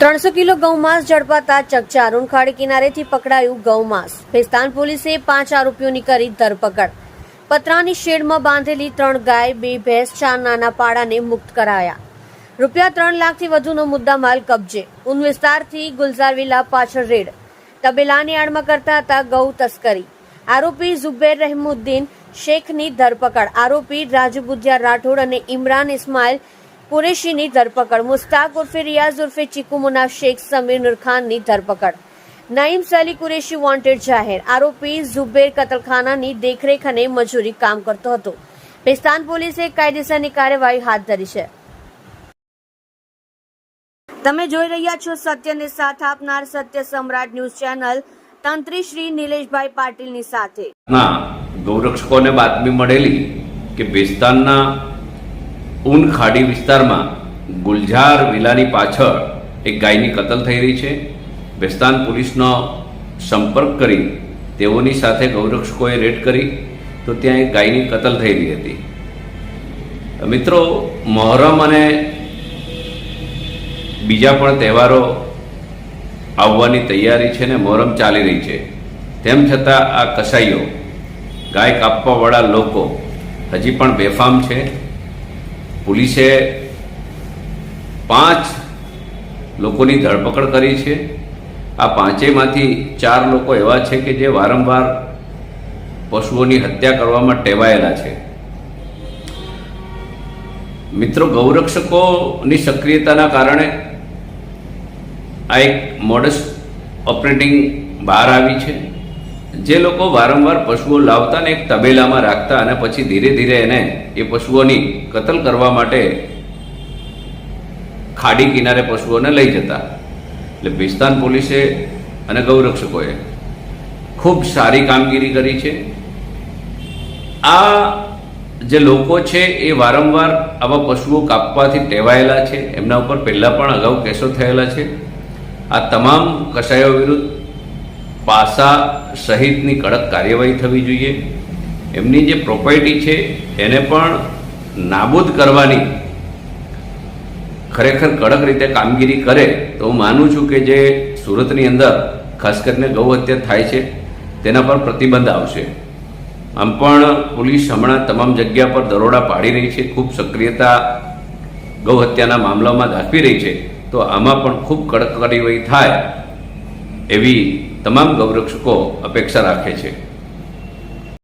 ત્રણસો કિલો ગૌમાંસ ઝડપાતા ચકચાર. ઉનખાડી કિનારેથી પકડાયું ગૌમાંસ ભેસ્તાન પોલીસે પાંચ આરોપીઓની કરી ધરપકડ. પતરાની શેડમાં બાંધેલી ત્રણ ગાય, બે ભેંસ, ચાર નાના પાડાને મુક્ત કરાયા. રૂપિયા ત્રણ લાખથી વધુનો મુદ્દામાલ કબજે. ઉન વિસ્તારથી ગુલઝાર વિલા પાછળ રેડ. તબેલાની આડમાં કરતા હતા ગૌ તસ્કરી. આરોપી ઝુબેર રહેમુદ્દીન શેખની ધરપકડ. આરોપી રાજુ રાઠોડ અને ઇમરાન ઇસ્માઇલ કુરેશીની ધરપકડ. મુસ્તાક ઉર્ફે રિયાઝ ઉર્ફે ચીકુ મુના શેખ સમીર નુરખાનની ધરપકડ. નાઇમ સાલી કુરેશી વોન્ટેડ જાહેર. આરોપી ઝુબેર કતલખાનાની દેખરેખ અને મજૂરી કામ કરતો હતો. પેસ્તાન પોલીસે કાયદેસરની કાર્યવાહી હાથ ધરી છે. તમે જોઈ રહ્યા છો સત્યને સાથ આપનાર સત્ય સમ્રાટ ન્યૂઝ ચેનલ તંત્રી શ્રી નિલેશભાઈ પાટીલની સાથે. ના, ગૌરક્ષકોને બાતમી મળેલી કે ભેસ્તાનના ઊન ખાડી વિસ્તારમાં ગુલઝાર વિલાની પાછળ એક ગાયની કતલ થઈ રહી છે. ભેસ્તાન પોલીસનો સંપર્ક કરી તેઓની સાથે ગૌરક્ષકોએ રેડ કરી તો ત્યાં એક ગાયની કતલ થઈ રહી હતી. મિત્રો, મહોરમ અને બીજા પણ તહેવારો આવવાની તૈયારી છે ને મોહરમ ચાલી રહી છે. તેમ છતાં આ કસાઈઓ ગાય કાપવાવાળા લોકો હજી પણ બેફામ છે. પોલીસે પાંચ લોકોની ધરપકડ કરી છે. આ પાંચેયમાંથી ચાર લોકો એવા છે કે જે વારંવાર પશુઓની હત્યા કરવામાં ટેવાયેલા છે. મિત્રો, ગૌરક્ષકોની સક્રિયતાના કારણે આ એક મોડસ ઓપરેટિંગ બહાર આવી છે. જે લોકો વારંવાર પશુઓ લાવતા ને એક તબેલામાં રાખતા અને પછી ધીરે ધીરે એને એ પશુઓની કતલ કરવા માટે ખાડી કિનારે પશુઓને લઈ જતા. એટલે ભિસ્તાન પોલીસે અને ગૌરક્ષકોએ ખૂબ સારી કામગીરી કરી છે. આ જે લોકો છે એ વારંવાર આવા પશુઓ કાપવાથી ટેવાયેલા છે. એમના ઉપર પહેલાં પણ અગાઉ કેસો થયેલા છે. આ તમામ કસાયો વિરુદ્ધ પાસા સહિતની કડક કાર્યવાહી થવી જોઈએ. એમની જે પ્રોપર્ટી છે, એને પણ નાબૂદ કરવાની ખરેખર કડક રીતે કામગીરી કરે, તો હું માનું છું કે જે સુરતની અંદર, ખાસ કરીને ગૌ હત્યા થાય છે, તેના પર પ્રતિબંધ આવશે. આમ પણ પોલીસ હમણાં તમામ જગ્યા પર દરોડા પાડી રહી છે, ખૂબ સક્રિયતા ગૌ હત્યાના મામલામાં દાખવી રહી છે, તો આમાં પણ ખૂબ કડક કાર્યવાહી થાય એવી તમામ ગૌરક્ષકો અપેક્ષા રાખે છે.